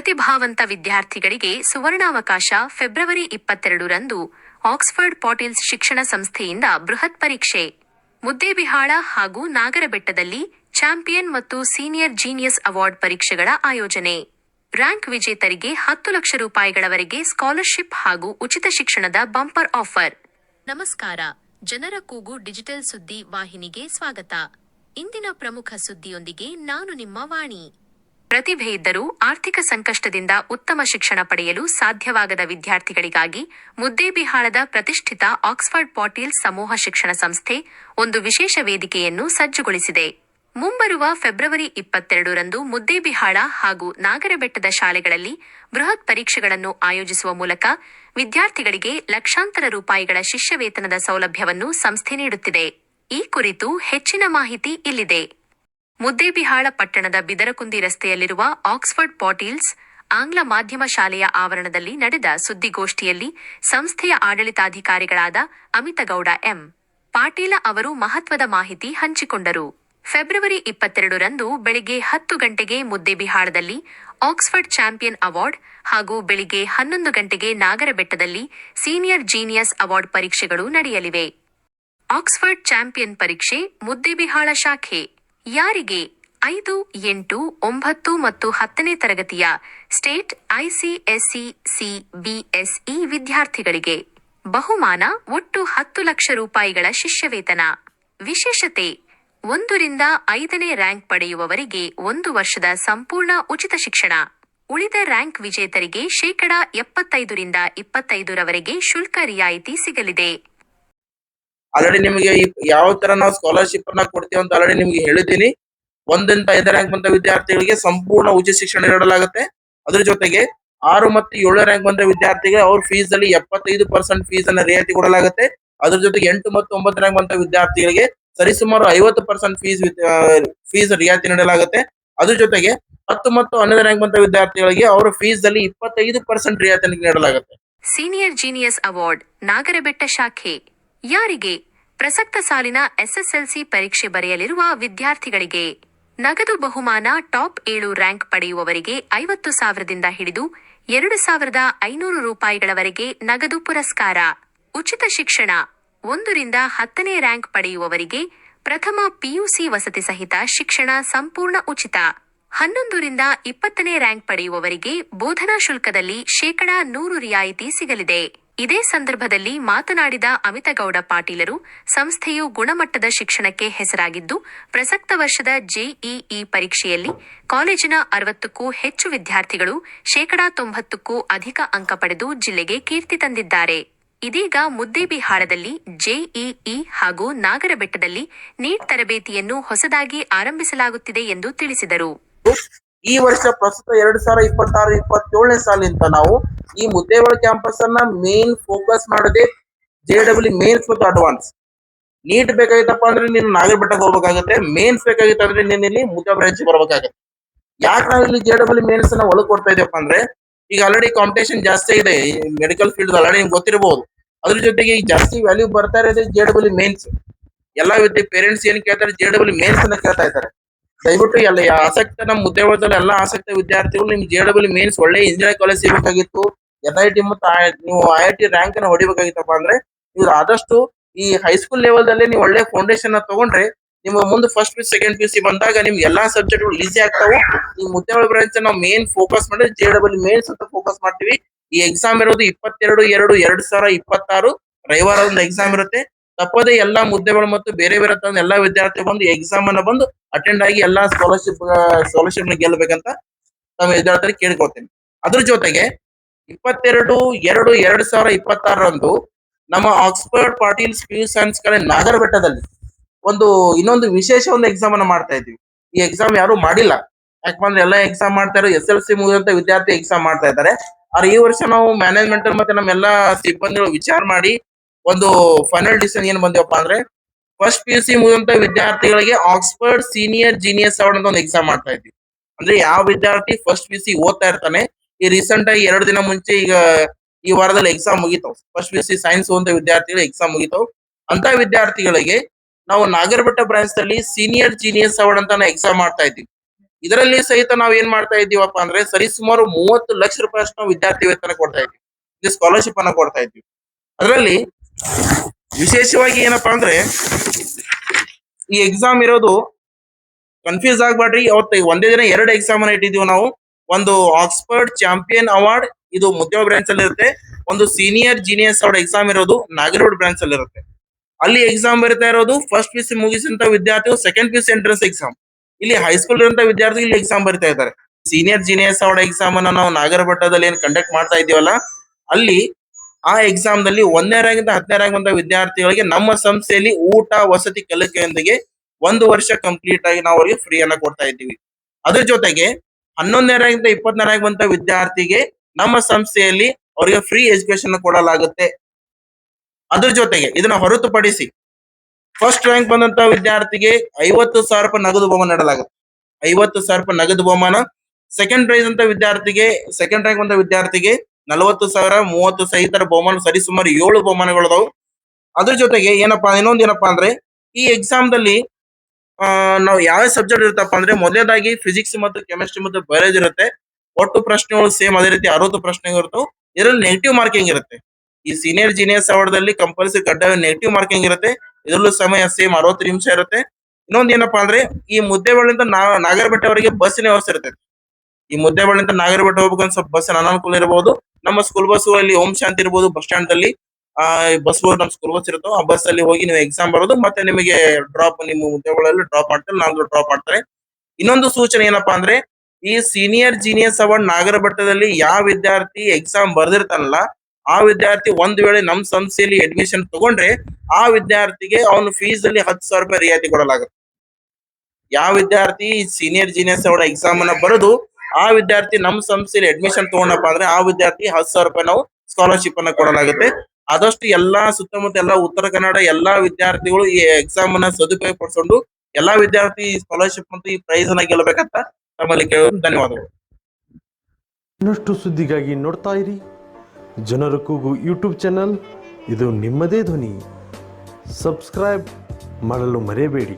ಪ್ರತಿಭಾವಂತ ವಿದ್ಯಾರ್ಥಿಗಳಿಗೆ ಸುವರ್ಣಾವಕಾಶ ಫೆಬ್ರವರಿ ಇಪ್ಪತ್ತೆರಡರಂದು ಆಕ್ಸ್ಫರ್ಡ್ ಪಾಟೀಲ್ಸ್ ಶಿಕ್ಷಣ ಸಂಸ್ಥೆಯಿಂದ ಬೃಹತ್ ಪರೀಕ್ಷೆ. ಮುದ್ದೇಬಿಹಾಳ ಹಾಗೂ ನಾಗರಬೆಟ್ಟದಲ್ಲಿ ಚಾಂಪಿಯನ್ ಮತ್ತು ಸೀನಿಯರ್ ಜೀನಿಯಸ್ ಅವಾರ್ಡ್ ಪರೀಕ್ಷೆಗಳ ಆಯೋಜನೆ. ರ್ಯಾಂಕ್ ವಿಜೇತರಿಗೆ ಹತ್ತು ಲಕ್ಷ ರೂಪಾಯಿಗಳವರೆಗೆ ಸ್ಕಾಲರ್ಶಿಪ್ ಹಾಗೂ ಉಚಿತ ಶಿಕ್ಷಣದ ಬಂಪರ್ ಆಫರ್. ನಮಸ್ಕಾರ, ಜನರ ಕೂಗು ಡಿಜಿಟಲ್ ಸುದ್ದಿ ವಾಹಿನಿಗೆ ಸ್ವಾಗತ. ಇಂದಿನ ಪ್ರಮುಖ ಸುದ್ದಿಯೊಂದಿಗೆ ನಾನು ನಿಮ್ಮ ವಾಣಿ. ಪ್ರತಿಭೆ ಇದ್ದರೂ ಆರ್ಥಿಕ ಸಂಕಷ್ಟದಿಂದ ಉತ್ತಮ ಶಿಕ್ಷಣ ಪಡೆಯಲು ಸಾಧ್ಯವಾಗದ ವಿದ್ಯಾರ್ಥಿಗಳಿಗಾಗಿ ಮುದ್ದೇಬಿಹಾಳದ ಪ್ರತಿಷ್ಠಿತ ಆಕ್ಸ್ಫರ್ಡ್ ಪಾಟೀಲ್ ಸಮೂಹ ಶಿಕ್ಷಣ ಸಂಸ್ಥೆ ಒಂದು ವಿಶೇಷ ವೇದಿಕೆಯನ್ನು ಸಜ್ಜುಗೊಳಿಸಿದೆ. ಮುಂಬರುವ ಫೆಬ್ರವರಿ ಇಪ್ಪತ್ತೆರಡರಂದು ಮುದ್ದೇಬಿಹಾಳ ಹಾಗೂ ನಾಗರಬೆಟ್ಟದ ಶಾಲೆಗಳಲ್ಲಿ ಬೃಹತ್ ಪರೀಕ್ಷೆಗಳನ್ನು ಆಯೋಜಿಸುವ ಮೂಲಕ ವಿದ್ಯಾರ್ಥಿಗಳಿಗೆ ಲಕ್ಷಾಂತರ ರೂಪಾಯಿಗಳ ಶಿಷ್ಯವೇತನದ ಸೌಲಭ್ಯವನ್ನು ಸಂಸ್ಥೆ ನೀಡುತ್ತಿದೆ. ಈ ಕುರಿತು ಹೆಚ್ಚಿನ ಮಾಹಿತಿ ಇಲ್ಲಿದೆ. ಮುದ್ದೇಬಿಹಾಳ ಪಟ್ಟಣದ ಬಿದರಕುಂದಿ ರಸ್ತೆಯಲ್ಲಿರುವ ಆಕ್ಸ್ಫರ್ಡ್ ಪಾಟೀಲ್ಸ್ ಆಂಗ್ಲ ಮಾಧ್ಯಮ ಶಾಲೆಯ ಆವರಣದಲ್ಲಿ ನಡೆದ ಸುದ್ದಿಗೋಷ್ಠಿಯಲ್ಲಿ ಸಂಸ್ಥೆಯ ಆಡಳಿತಾಧಿಕಾರಿಗಳಾದ ಅಮಿತಗೌಡ ಎಂ. ಪಾಟೀಲ ಅವರು ಮಹತ್ವದ ಮಾಹಿತಿ ಹಂಚಿಕೊಂಡರು. ಫೆಬ್ರವರಿ ಇಪ್ಪತ್ತೆರಡರಂದು ಬೆಳಿಗ್ಗೆ ಹತ್ತು ಗಂಟೆಗೆ ಮುದ್ದೇಬಿಹಾಳದಲ್ಲಿ ಆಕ್ಸ್ಫರ್ಡ್ ಚಾಂಪಿಯನ್ ಅವಾರ್ಡ್ ಹಾಗೂ ಬೆಳಿಗ್ಗೆ ಹನ್ನೊಂದು ಗಂಟೆಗೆ ನಾಗರಬೆಟ್ಟದಲ್ಲಿ ಸೀನಿಯರ್ ಜೀನಿಯಸ್ ಅವಾರ್ಡ್ ಪರೀಕ್ಷೆಗಳು ನಡೆಯಲಿವೆ. ಆಕ್ಸ್ಫರ್ಡ್ ಚಾಂಪಿಯನ್ ಪರೀಕ್ಷೆ ಮುದ್ದೇಬಿಹಾಳ ಶಾಖೆ ಯಾರಿಗೆ ಐದು, ಎಂಟು, ಒಂಬತ್ತು ಮತ್ತು ಹತ್ತನೇ ತರಗತಿಯ ಸ್ಟೇಟ್ ಐಸಿಎಸ್ಇ, ಸಿಬಿಎಸ್ಇ ವಿದ್ಯಾರ್ಥಿಗಳಿಗೆ ಬಹುಮಾನ ಒಟ್ಟು ಹತ್ತು ಲಕ್ಷ ರೂಪಾಯಿಗಳ ಶಿಷ್ಯವೇತನ. ವಿಶೇಷತೆ, ಒಂದರಿಂದ ಐದನೇ ರ್ಯಾಂಕ್ ಪಡೆಯುವವರಿಗೆ ಒಂದು ವರ್ಷದ ಸಂಪೂರ್ಣ ಉಚಿತ ಶಿಕ್ಷಣ. ಉಳಿದ ರ್ಯಾಂಕ್ ವಿಜೇತರಿಗೆ ಶೇಕಡ ಎಪ್ಪತ್ತೈದರಿಂದ ಇಪ್ಪತ್ತೈದರವರೆಗೆ ಶುಲ್ಕ ರಿಯಾಯಿತಿ ಸಿಗಲಿದೆ. ಆಲ್ರೆಡಿ ನಿಮಗೆ ಯಾವ ತರ ನಾವು ಸ್ಕಾಲರ್ಶಿಪ್ ಅನ್ನ ಕೊಡ್ತೀವಿ ಅಂತ ಆಲ್ರೆಡಿ ನಿಮ್ಗೆ ಹೇಳಿದ್ದೀನಿ. ಒಂದರಿಂದ ಐದನೇ ರ್ಯಾಂಕ್ ಬಂದ ವಿದ್ಯಾರ್ಥಿಗಳಿಗೆ ಸಂಪೂರ್ಣ ಉಚಿತ ಶಿಕ್ಷಣ ನೀಡಲಾಗುತ್ತೆ. ಅದ್ರ ಜೊತೆಗೆ ಆರು ಮತ್ತು ಏಳನೇ ರ್ಯಾಂಕ್ ಬಂದ ವಿದ್ಯಾರ್ಥಿಗಳಿಗೆ ಅವ್ರ ಫೀಸ್ ಅಲ್ಲಿ ಎಪ್ಪತ್ತೈದು ಪರ್ಸೆಂಟ್ ಫೀಸ್ ಅನ್ನ ರಿಯಾಯಿತಿ ಕೊಡಲಾಗುತ್ತೆ. ಅದ್ರ ಜೊತೆಗೆ ಎಂಟು ಮತ್ತು ಒಂಬತ್ತು ರ್ಯಾಂಕ್ ಬಂದ ವಿದ್ಯಾರ್ಥಿಗಳಿಗೆ ಸರಿಸುಮಾರು ಐವತ್ತು ಪರ್ಸೆಂಟ್ ಫೀಸ್ ಫೀಸ್ ರಿಯಾಯಿತಿ ನೀಡಲಾಗುತ್ತೆ. ಅದ್ರ ಜೊತೆಗೆ ಹತ್ತು ಮತ್ತು ಹನ್ನೆರಡು ರ್ಯಾಂಕ್ ಬಂದ ವಿದ್ಯಾರ್ಥಿಗಳಿಗೆ ಅವರ ಫೀಸ್ ಅಲ್ಲಿ ಇಪ್ಪತ್ತೈದು ಪರ್ಸೆಂಟ್ ರಿಯಾಯಿತಿ ನೀಡಲಾಗುತ್ತೆ. ಸೀನಿಯರ್ ಜೀನಿಯಸ್ ಅವಾರ್ಡ್ ನಾಗರಬೆಟ್ಟ ಶಾಖೆ ಯಾರಿಗೆ? ಪ್ರಸಕ್ತ ಸಾಲಿನ ಎಸ್ಎಸ್ಎಲ್ಸಿ ಪರೀಕ್ಷೆ ಬರೆಯಲಿರುವ ವಿದ್ಯಾರ್ಥಿಗಳಿಗೆ. ನಗದು ಬಹುಮಾನ ಟಾಪ್ ಏಳು ರ್ಯಾಂಕ್ ಪಡೆಯುವವರಿಗೆ ಐವತ್ತು ಸಾವಿರದಿಂದ ಹಿಡಿದು ಎರಡು ಸಾವಿರದ ಐನೂರು ರೂಪಾಯಿಗಳವರೆಗೆ ನಗದು ಪುರಸ್ಕಾರ. ಉಚಿತ ಶಿಕ್ಷಣ ಒಂದರಿಂದ ಹತ್ತನೇ ರ್ಯಾಂಕ್ ಪಡೆಯುವವರಿಗೆ ಪ್ರಥಮ ಪಿಯುಸಿ ವಸತಿ ಸಹಿತ ಶಿಕ್ಷಣ ಸಂಪೂರ್ಣ ಉಚಿತ. ಹನ್ನೊಂದರಿಂದ ಇಪ್ಪತ್ತನೇ ರ್ಯಾಂಕ್ ಪಡೆಯುವವರಿಗೆ ಬೋಧನಾ ಶುಲ್ಕದಲ್ಲಿ ಶೇಕಡಾ ನೂರು ರಿಯಾಯಿತಿ ಸಿಗಲಿದೆ. ಇದೇ ಸಂದರ್ಭದಲ್ಲಿ ಮಾತನಾಡಿದ ಅಮಿತಗೌಡ ಪಾಟೀಲರು ಸಂಸ್ಥೆಯು ಗುಣಮಟ್ಟದ ಶಿಕ್ಷಣಕ್ಕೆ ಹೆಸರಾಗಿದ್ದು, ಪ್ರಸಕ್ತ ವರ್ಷದ ಜೆಇಇ ಪರೀಕ್ಷೆಯಲ್ಲಿ ಕಾಲೇಜಿನ ಅರವತ್ತಕ್ಕೂ ಹೆಚ್ಚು ವಿದ್ಯಾರ್ಥಿಗಳು ಶೇಕಡಾ ತೊಂಬತ್ತಕ್ಕೂ ಅಧಿಕ ಅಂಕ ಪಡೆದು ಜಿಲ್ಲೆಗೆ ಕೀರ್ತಿ ತಂದಿದ್ದಾರೆ. ಇದೀಗ ಮುದ್ದೇಬಿಹಾಳದಲ್ಲಿ ಜೆಇಇ ಹಾಗೂ ನಾಗರಬೆಟ್ಟದಲ್ಲಿ ನೀಟ್ ತರಬೇತಿಯನ್ನು ಹೊಸದಾಗಿ ಆರಂಭಿಸಲಾಗುತ್ತಿದೆ ಎಂದು ತಿಳಿಸಿದರು. ಈ ವರ್ಷ ಪ್ರಸ್ತುತ ಎರಡ್ ಸಾವಿರ ಇಪ್ಪತ್ತಾರು, ಇಪ್ಪತ್ತೇಳನೇ ಸಾಲಿಂದ ನಾವು ಈ ಮುದ್ದೇವಾಳ ಕ್ಯಾಂಪಸ್ ಅನ್ನ ಮೇನ್ ಫೋಕಸ್ ಮಾಡದೆ ಜೆ ಡಬ್ಲ್ಯೂ ಮೇನ್ಸ್ ಮತ್ತು ಅಡ್ವಾನ್ಸ್ ನೀಟ್ ಬೇಕಾಗಿತ್ತಪ್ಪ ಅಂದ್ರೆ ನೀನು ನಾಗರಬೆಟ್ಟಕ್ಕೆ ಹೋಗ್ಬೇಕಾಗತ್ತೆ ಮೇನ್ಸ್ ಬೇಕಾಗಿತ್ತು ಅಂದ್ರೆ ನೀನ್ ಇಲ್ಲಿ ಮುದ್ದೆ ಬ್ರಾಂಚ್ ಬರ್ಬೇಕಾಗತ್ತೆ. ಯಾಕೆ ನಾವು ಇಲ್ಲಿ ಜೆ ಡಬ್ಲ್ಯೂ ಮೇನ್ಸ್ ಅನ್ನ ಒಳಗೆ ಕೊಡ್ತಾ ಇದೀವಪ್ಪ ಅಂದ್ರೆ, ಈಗ ಆಲ್ರೆಡಿ ಕಾಂಪಿಟೇಷನ್ ಜಾಸ್ತಿ ಇದೆ ಮೆಡಿಕಲ್ ಫೀಲ್ಡ್ ಆಲ್ರೆಡಿ ನಿಮ್ಗೆ ಗೊತ್ತಿರಬಹುದು ಅದ್ರ ಜೊತೆಗೆ ಈಗ ಜಾಸ್ತಿ ವ್ಯಾಲ್ಯೂ ಬರ್ತಾ ಇರೋದೇ ಜೆ ಡಬ್ಲ್ಯೂ ಮೇನ್ಸ್ ಎಲ್ಲಾ ವಿದ್ಯೆ ಪೇರೆಂಟ್ಸ್ ಏನ್ ಕೇಳ್ತಾರೆ? ಜೆ ಡಬ್ಲ್ಯೂ ಮೇನ್ಸ್ ಅನ್ನ ಕೇಳ್ತಾ ಇದ್ದಾರೆ. ದಯವಿಟ್ಟು ಎಲ್ಲ ಆಸಕ್ತ ನಮ್ಮ ಉದ್ಯೋಗದಲ್ಲಿ ಎಲ್ಲ ಆಸಕ್ತ ವಿದ್ಯಾರ್ಥಿಗಳು ನಿಮ್ಗೆ ಜೆ ಡಬ್ಲ್ಯೂ ಮೇನ್ಸ್ ಒಳ್ಳೆ ಇಂಜಿನಿಯರಿಂಗ್ ಕಾಲೇಜ್ ಸಿಗಬೇಕಾಗಿತ್ತು. ಎನ್ ಐ ಟಿ ಮತ್ತು ನೀವು ಐ ಐ ಟಿ ರ್ಯಾಂಕ್ ಅನ್ನು ಹೊಡಿಬೇಕಾಗಿತ್ತಪ್ಪ ಅಂದ್ರೆ ನೀವು ಆದಷ್ಟು ಈ ಹೈಸ್ಕೂಲ್ ಲೆವೆಲ್ ದಲ್ಲಿ ನೀವು ಒಳ್ಳೆ ಫೌಂಡೇಶನ್ ತಗೊಂಡ್ರೆ ನಿಮ್ಮ ಮುಂದೆ first P second P C ಬಂದಾಗ ನಿಮ್ಗೆ ಎಲ್ಲಾ ಸಬ್ಜೆಕ್ಟ್ಗಳು ಈಸಿ ಆಗ್ತಾವೆ. ಈ ಮುದ್ದೇವಾಳ ಬ್ರಾಂಚ್ ನಾವು ಮೇನ್ ಫೋಕಸ್ ಮಾಡಿ ಜೆ ಡಬ್ಲ್ಯೂ ಮೇನ್ಸ್ ಅಂತ ಫೋಕಸ್ ಮಾಡ್ತೀವಿ. ಈ ಎಕ್ಸಾಮ್ ಇರೋದು ಇಪ್ಪತ್ತೆರಡು, ಎರಡು ಎರಡು ಸಾವಿರ ಇಪ್ಪತ್ತಾರು ರವಿವಾರ ಒಂದು ಎಕ್ಸಾಮ್ ಇರುತ್ತೆ. ತಪ್ಪದೆ ಎಲ್ಲಾ ಮುದ್ದೆಗಳು ಮತ್ತು ಬೇರೆ ಬೇರೆ ತಂದ ಎಲ್ಲಾ ವಿದ್ಯಾರ್ಥಿ ಬಂದು ಎಕ್ಸಾಮ್ ಅನ್ನ ಬಂದು ಅಟೆಂಡ್ ಆಗಿ ಎಲ್ಲಾ ಸ್ಕಾಲರ್ಶಿಪ್ ಸ್ಕಾಲರ್ಶಿಪ್ ಗೆಲ್ಲಬೇಕಂತ ತಮ್ಮ ವಿದ್ಯಾರ್ಥಿ ಕೇಳ್ಕೊತೀನಿ ಅದ್ರ ಜೊತೆಗೆ ಇಪ್ಪತ್ತೆರಡು, ಎರಡು, ಎರಡ್ ಸಾವಿರ ಇಪ್ಪತ್ತಾರರಂದು ನಮ್ಮ Oxford, Patil P science science college ನಾಗರಬೆಟ್ಟದಲ್ಲಿ ಒಂದು, ಇನ್ನೊಂದು ವಿಶೇಷ ಒಂದು ಎಕ್ಸಾಮ್ ಅನ್ನ ಮಾಡ್ತಾ ಇದ್ವಿ. ಈ ಎಕ್ಸಾಮ್ ಯಾರು ಮಾಡಿಲ್ಲ. ಯಾಕಂದ್ರೆ ಎಲ್ಲ ಎಕ್ಸಾಮ್ ಮಾಡ್ತಾರೆ ಎಸ್ ಎಲ್ ಸಿ ಮುಗಿದಂತ ವಿದ್ಯಾರ್ಥಿ ಎಕ್ಸಾಮ್ ಮಾಡ್ತಾ ಇದ್ದಾರೆ. ಆದ್ರೆ ಈ ವರ್ಷ ನಾವು ಮ್ಯಾನೇಜ್ಮೆಂಟ್ ಮತ್ತೆ ನಮ್ಮೆಲ್ಲಾ ಸಿಬ್ಬಂದಿಗಳು ವಿಚಾರ ಮಾಡಿ ಒಂದು ಫೈನಲ್ ಡಿಸಿಷನ್ ಏನ್ ಬಂದಿವಪ್ಪ ಅಂದ್ರೆ ಫಸ್ಟ್ ಪಿ ಯು ಸಿ ಮುಗಿದಂತ ವಿದ್ಯಾರ್ಥಿಗಳಿಗೆ ಆಕ್ಸ್ಫರ್ಡ್ ಸೀನಿಯರ್ ಜೀನಿಯಸ್ ಅವಾರ್ಡ್ ಅಂತ ಒಂದು ಎಕ್ಸಾಮ್ ಮಾಡ್ತಾ ಇದ್ವಿ. ಅಂದ್ರೆ ಯಾವ ವಿದ್ಯಾರ್ಥಿ ಫಸ್ಟ್ ಪಿ ಸಿ ಓದ್ತಾ ಇರ್ತಾನೆ, ಈ ರೀಸೆಂಟ್ ಆಗಿ ಎರಡು ದಿನ ಮುಂಚೆ ಈಗ ಈ ವಾರದಲ್ಲಿ ಎಕ್ಸಾಮ್ ಮುಗಿತಾವ್ ಫಸ್ಟ್ ಪಿ ಸಿ ಸೈನ್ಸ್ ಓದ ವಿದ್ಯಾರ್ಥಿಗಳು ಎಕ್ಸಾಮ್ ಮುಗಿತಾವ್ ಅಂತ ವಿದ್ಯಾರ್ಥಿಗಳಿಗೆ ನಾವು ನಾಗರಬೆಟ್ಟ ಬ್ರಾಂಚ್ ಅಲ್ಲಿ ಸೀನಿಯರ್ ಜೀನಿಯಸ್ ಅವಾರ್ಡ್ ಅಂತ ಎಕ್ಸಾಮ್ ಮಾಡ್ತಾ ಇದ್ವಿ. ಇದರಲ್ಲಿ ಸಹಿತ ನಾವ್ ಏನ್ ಮಾಡ್ತಾ ಇದೀವಪ್ಪ ಅಂದ್ರೆ ಸರಿಸುಮಾರು ಮೂವತ್ತು ಲಕ್ಷ ರೂಪಾಯಿ ಅಷ್ಟು ನಾವು ವಿದ್ಯಾರ್ಥಿ ವೇತನ ಕೊಡ್ತಾ ಇದ್ವಿ. ಸ್ಕಾಲರ್ಶಿಪ್ ಅನ್ನ ಕೊಡ್ತಾ ಇದ್ವಿ. ಅದರಲ್ಲಿ ವಿಶೇಷವಾಗಿ ಏನಪ್ಪಾ ಅಂದ್ರೆ ಈ ಎಕ್ಸಾಮ್ ಇರೋದು ಕನ್ಫ್ಯೂಸ್ ಆಗ್ಬೇಡ್ರಿ ಅವತ್ತು ಒಂದೇ ದಿನ ಎರಡು ಎಕ್ಸಾಮ್ ಅನ್ನ ಇಟ್ಟಿದೀವಿ ನಾವು. ಒಂದು ಆಕ್ಸ್ಫರ್ಡ್ ಚಾಂಪಿಯನ್ ಅವಾರ್ಡ್ ಇದು ಮುದ್ಯೋ ಬ್ರಾಂಚ್ ಅಲ್ಲಿ ಇರುತ್ತೆ. ಒಂದು ಸೀನಿಯರ್ ಜೀನಿಯರ್ಸ್ ಅವಾರ್ಡ್ ಎಕ್ಸಾಮ್ ಇರೋದು ನಾಗರೋಡ್ ಬ್ರಾಂಚ್ ಅಲ್ಲಿ ಇರುತ್ತೆ. ಅಲ್ಲಿ ಎಕ್ಸಾಮ್ ಬರ್ತಾ ಇರೋದು ಫಸ್ಟ್ ಪಿ ಸಿ ಮುಗಿಸಿದಂತ ವಿದ್ಯಾರ್ಥಿಗಳು second P C entrance exam ಇಲ್ಲಿ ಹೈಸ್ಕೂಲ್ ಇರುವಂತ ವಿದ್ಯಾರ್ಥಿ ಇಲ್ಲಿ ಎಕ್ಸಾಮ್ ಬರ್ತಾ ಇದ್ದಾರೆ. ಸೀನಿಯರ್ ಜೀನಿಯರ್ಸ್ ಅವಾರ್ಡ್ ಎಕ್ಸಾಮ್ ಅನ್ನ ನಾವು ನಾಗರಬಟ್ಟದಲ್ಲಿ ಏನ್ ಕಂಡಕ್ಟ್ ಮಾಡ್ತಾ ಇದೀವಲ್ಲ, ಅಲ್ಲಿ ಆ ಎಕ್ಸಾಮ್ ದಲ್ಲಿ ಒಂದನೇ ರ್ಯಾಂಕ್ ಇಂದ ಹತ್ತನೇ ರ್ಯಾಂಕ್ ಬಂದ ವಿದ್ಯಾರ್ಥಿಗಳಿಗೆ ನಮ್ಮ ಸಂಸ್ಥೆಯಲ್ಲಿ ಊಟ, ವಸತಿ ಕಲಿಕೆಯೊಂದಿಗೆ ಒಂದು ವರ್ಷ ಕಂಪ್ಲೀಟ್ ಆಗಿ ನಾವು ಅವರಿಗೆ ಫ್ರೀ ಅನ್ನ ಕೊಡ್ತಾ ಇದ್ದೀವಿ. ಅದ್ರ ಜೊತೆಗೆ ಹನ್ನೊಂದನೇ ರ್ಯಾಂಕ್ ಇಂದ ಇಪ್ಪತ್ತನೇ ರ್ಯಾಂಕ್ ಬಂದ ವಿದ್ಯಾರ್ಥಿಗೆ ನಮ್ಮ ಸಂಸ್ಥೆಯಲ್ಲಿ ಅವರಿಗೆ ಫ್ರೀ ಎಜುಕೇಶನ್ ಕೊಡಲಾಗುತ್ತೆ. ಅದ್ರ ಜೊತೆಗೆ ಇದನ್ನ ಹೊರತುಪಡಿಸಿ ಫಸ್ಟ್ ರ್ಯಾಂಕ್ ಬಂದಂತ ವಿದ್ಯಾರ್ಥಿಗೆ ಐವತ್ತು ಸಾವಿರ ರೂಪಾಯಿ ನಗದು ಬಹುಮಾನ ನೀಡಲಾಗುತ್ತೆ. ಐವತ್ತು ಸಾವಿರ ರೂಪಾಯಿ ನಗದು ಬಹುಮಾನ ಸೆಕೆಂಡ್ ಪ್ರೈಸ್ ಅಂತ ವಿದ್ಯಾರ್ಥಿಗೆ ಸೆಕೆಂಡ್ ರ್ಯಾಂಕ್ ಬಂದ ವಿದ್ಯಾರ್ಥಿಗೆ ನಲವತ್ತು ಸಾವಿರ, ಮೂವತ್ತು ಸಹಿತರ ಬಹುಮಾನ, ಸರಿಸುಮಾರು ಏಳು ಬಹುಮಾನಗಳು ಅದಾವು. ಅದ್ರ ಜೊತೆಗೆ ಏನಪ್ಪಾ, ಇನ್ನೊಂದ್ ಏನಪ್ಪಾ ಅಂದ್ರೆ, ಈ ಎಕ್ಸಾಮ್ ದಲ್ಲಿ, ಆ, ನಾವು ಯಾವ ಸಬ್ಜೆಕ್ಟ್ ಇರುತ್ತಪ್ಪ ಅಂದ್ರೆ, ಮೊದಲನೇದಾಗಿ ಫಿಸಿಕ್ಸ್ ಮತ್ತು ಕೆಮಿಸ್ಟ್ರಿ ಮತ್ತು ಬಯಾಲಜಿ ಇರುತ್ತೆ. ಒಟ್ಟು ಪ್ರಶ್ನೆಗಳು ಸೇಮ್ ಅದೇ ರೀತಿ ಅರವತ್ತು ಪ್ರಶ್ನೆಗಳು ಇರ್ತವೆ. ಇದರಲ್ಲಿ ನೆಗೆಟಿವ್ ಮಾರ್ಕಿಂಗ್ ಇರುತ್ತೆ. ಈ ಸೀನಿಯರ್ ಜೀನಿಯರ್ಸ್ ಅವಾರ್ಡ್ ದಲ್ಲಿ ಕಂಪಲ್ಸರಿ ಕಡ್ಡಾಯ ನೆಗೆಟಿವ್ ಮಾರ್ಕಿಂಗ್ ಇರುತ್ತೆ. ಇದರಲ್ಲೂ ಸಮಯ ಸೇಮ್ ಅರವತ್ತು ನಿಮಿಷ ಇರುತ್ತೆ. ಇನ್ನೊಂದ್ ಏನಪ್ಪಾ ಅಂದ್ರೆ, ಈ ಮುದ್ದೆಗಳಿಂದ ನಾ ನಾಗರಬೆಟ್ಟ ಅವರಿಗೆ ಬಸ್ಸಿನ ವ್ಯವಸ್ಥೆ ಇರುತ್ತೆ. ಈ ಮುದ್ದೆಬಾಳಿಂದ ನಾಗರಬೆಟ್ಟ ಹೋಗ್ಬೇಕಂತ ಸ್ವಲ್ಪ ಬಸ್ ಅನಾನುಕೂಲ ಇರಬಹುದು ನಮ್ಮ ಸ್ಕೂಲ್ ಬಸ್ಗಳಲ್ಲಿ ಓಂ ಶಾಂತಿ ಇರಬಹುದು ಬಸ್ ಸ್ಟ್ಯಾಂಡ್ ಅಲ್ಲಿ. ಆ ಬಸ್ ನಮ್ಮ ಸ್ಕೂಲ್ ಬಸ್ ಇರುತ್ತೋ ಆ ಬಸ್ ಅಲ್ಲಿ ಹೋಗಿ ನೀವು ಎಕ್ಸಾಮ್ ಬರೋದು, ಮತ್ತೆ ನಿಮಗೆ ಡ್ರಾಪ್ ನಿಮ್ಮ ಮುದ್ದೆಗಳಲ್ಲಿ ಡ್ರಾಪ್ ಮಾಡ್ತಾರೆ ನಾಲ್ಕು ಡ್ರಾಪ್ ಮಾಡ್ತಾರೆ. ಇನ್ನೊಂದು ಸೂಚನೆ ಏನಪ್ಪಾ ಅಂದ್ರೆ, ಈ ಸೀನಿಯರ್ ಜೀನಿಯರ್ಸ್ ಅವಾರ್ಡ್ ನಾಗರಬಟ್ಟದಲ್ಲಿ ಯಾವ ವಿದ್ಯಾರ್ಥಿ ಎಕ್ಸಾಮ್ ಬರ್ದಿರ್ತಾನಲ್ಲ, ಆ ವಿದ್ಯಾರ್ಥಿ ಒಂದ್ ವೇಳೆ ನಮ್ ಸಂಸ್ಥೆಯಲ್ಲಿ ಅಡ್ಮಿಷನ್ ತಗೊಂಡ್ರೆ, ಆ ವಿದ್ಯಾರ್ಥಿಗೆ ಅವನ ಫೀಸ್ ಅಲ್ಲಿ ಹತ್ತು ಸಾವಿರ ರೂಪಾಯಿ ರಿಯಾಯಿತಿ ಕೊಡಲಾಗುತ್ತೆ. ಯಾವ ವಿದ್ಯಾರ್ಥಿ ಸೀನಿಯರ್ ಜೀನಿಯರ್ಸ್ ಅವರ ಎಕ್ಸಾಮ್ ಅನ್ನ ಬರೆದು ಆ ವಿದ್ಯಾರ್ಥಿ ನಮ್ಮ ಸಂಸ್ಥೆಯಲ್ಲಿ ಅಡ್ಮಿಷನ್ ತಗೊಂಡಪ್ಪ ಅಂದ್ರೆ ಆ ವಿದ್ಯಾರ್ಥಿ ಹತ್ತು ಸಾವಿರ ರೂಪಾಯಿ ನಾವು ಸ್ಕಾಲರ್ಶಿಪ್ ಅನ್ನ ಕೊಡಲಾಗುತ್ತೆ. ಆದಷ್ಟು ಎಲ್ಲಾ ಸುತ್ತಮುತ್ತ ಎಲ್ಲಾ ಉತ್ತರ ಕನ್ನಡ ಎಲ್ಲಾ ವಿದ್ಯಾರ್ಥಿಗಳು ಈ ಎಕ್ಸಾಮ್ ಅನ್ನ ಸದುಪಯೋಗ ಪಡಿಸ್ಕೊಂಡು ಎಲ್ಲಾ ವಿದ್ಯಾರ್ಥಿ ಸ್ಕಾಲರ್ಶಿಪ್ ಮತ್ತು ಈ ಪ್ರೈಸ್ ಅನ್ನ ಗೆಲ್ಲಬೇಕಂತ ತಮ್ಮಲ್ಲಿ ಧನ್ಯವಾದಗಳು. ಇನ್ನಷ್ಟು ಸುದ್ದಿಗಾಗಿ ನೋಡ್ತಾ ಇರಿ. ಜನರ ಕೂಗು ಯೂಟ್ಯೂಬ್ ಚಾನಲ್ ಇದು ನಿಮ್ಮದೇ ಧ್ವನಿ. ಸಬ್ಸ್ಕ್ರೈಬ್ ಮಾಡಲು ಮರೆಯಬೇಡಿ.